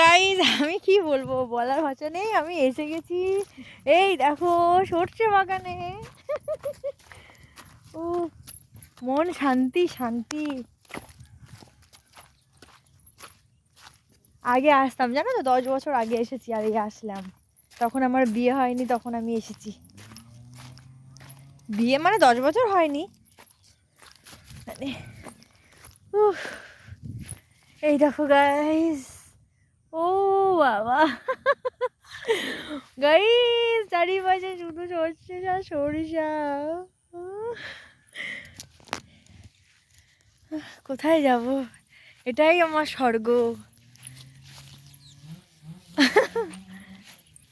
Guys আমি কি বলব? বলার ভাষা নেই, আমি এসে গেছি। এই দেখো, সরষে বাগানে। ও, মন শান্তি শান্তি। আগে আসতাম, জানো তো, দশ বছর আগে এসেছি আর এই আসলাম। তখন আমার বিয়ে হয়নি, তখন আমি এসেছি। বিয়ে মানে দশ বছর হয়নি। মানে এই দেখো গাইস ও বাবা। গাইস চারিপাশে শুধু সরষে সরিষা। কোথায় যাব? এটাই আমার স্বর্গ।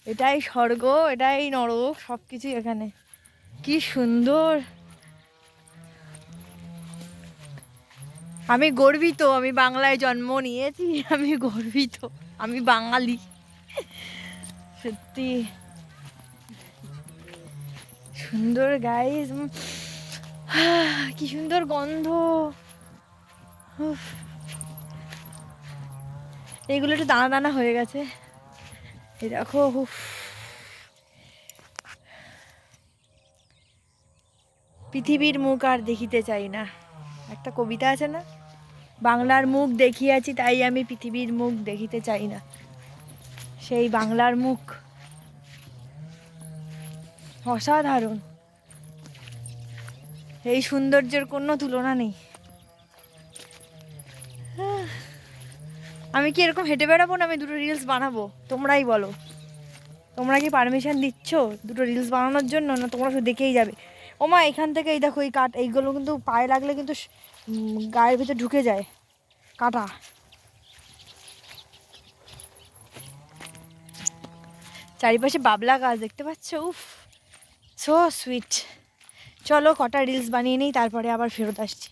এটাই স্বর্গ, এটাই নরক সব কিছুই এখানে। কি সুন্দর। আমি গর্বিত, আমি বাংলায় জন্ম নিয়েছি, আমি গর্বিত, আমি বাঙালি। সত্যি। সুন্দর গাইস কি সুন্দর গন্ধ। উফ। এইগুলো একটু দানা দানা হয়ে গেছে। এই দেখো। পৃথিবীর মুখ আর দেখিতে চাই না। একটা কবিতা আছে না? বাংলার মুখ দেখিয়াছি, তাই আমি পৃথিবীর মুখ দেখিতে চাই না। সেই বাংলার মুখ অসাধারণ। এই সৌন্দর্যের কোনো তুলনা নেই। আমি কি এরকম হেঁটে বেড়াবো না আমি দুটো রিলস বানাবো? তোমরাই বলো। তোমরা কি পারমিশন দিচ্ছ দুটো রিলস বানানোর জন্য না তোমরা শুধু দেখেই যাবে? ওমা এখান থেকে এই দেখো এই কাঠ, এইগুলো কিন্তু পায়ে লাগলে কিন্তু গায়ের ভিতরে ঢুকে যায় কাটা। চারিপাশে বাবলা গাছ দেখতে পাচ্ছ? উফ সো সুইট চলো কটা রিলস বানিয়ে নিই, তারপরে আবার ফেরত আসছি।